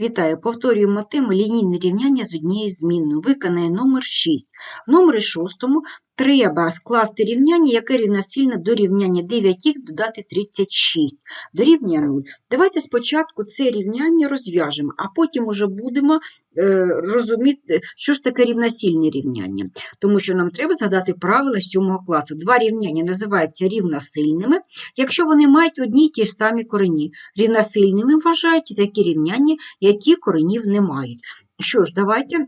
Вітаю! Повторюємо теми лінійне рівняння з однією змінною. Виконає номер 6. В номері 6 треба скласти рівняння, яке рівносильне до рівняння 9х додати 36. Дорівнює 0. Давайте спочатку це рівняння розв'яжемо, а потім уже будемо е, розуміти, що ж таке рівносильне рівняння. Тому що нам треба згадати правила 7 класу. Два рівняння називаються рівносильними, якщо вони мають одні й ті ж самі корені. Рівносильними вважають і такі рівняння, які коренів не мають. Що ж, давайте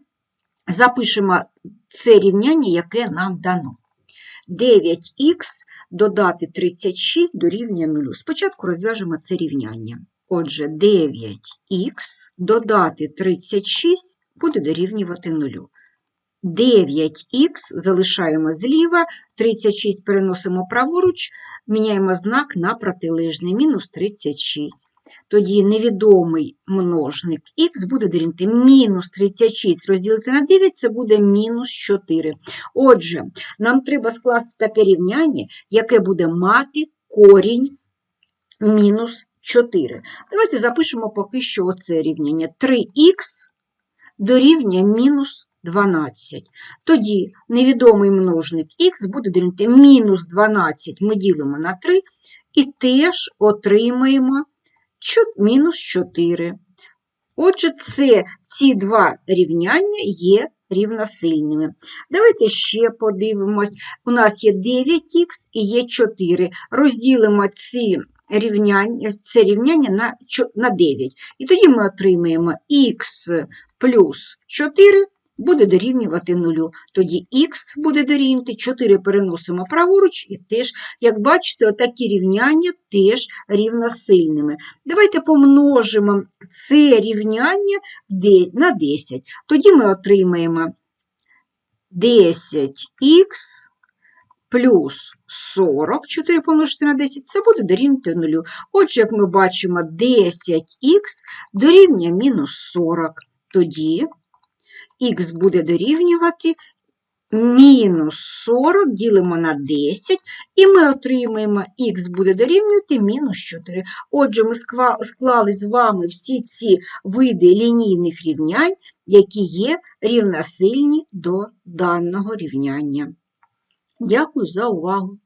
запишемо це рівняння, яке нам дано. 9х додати 36 дорівнює 0. Спочатку розв'яжемо це рівняння. Отже, 9х додати 36 буде дорівнювати 0. 9х залишаємо зліва, 36 переносимо праворуч, міняємо знак на протилежний, мінус 36. Тоді невідомий множник х буде дорівнювати мінус 36 розділити на 9, це буде мінус 4. Отже, нам треба скласти таке рівняння, яке буде мати корінь мінус 4. Давайте запишемо поки що оце рівняння. 3х дорівнює мінус 12. Тоді невідомий множник х буде дорівнювати мінус 12 ми ділимо на 3 і теж отримаємо мінус 4. Отже, це, ці два рівняння є рівносильними. Давайте ще подивимось. У нас є 9х і є 4. Розділимо ці рівняння, це рівняння на, на 9. І тоді ми отримаємо х плюс 4 буде дорівнювати 0. Тоді х буде дорівнювати 4 переносимо праворуч, і теж, як бачите, отакі рівняння теж рівносильними. Давайте помножимо це рівняння на 10. Тоді ми отримаємо 10х плюс 40, 4 помножити на 10, це буде дорівнювати 0. Отже, як ми бачимо, 10х дорівнює мінус 40. Тоді х буде дорівнювати мінус 40 ділимо на 10, і ми отримаємо х буде дорівнювати мінус 4. Отже, ми склали з вами всі ці види лінійних рівнянь, які є рівносильні до даного рівняння. Дякую за увагу!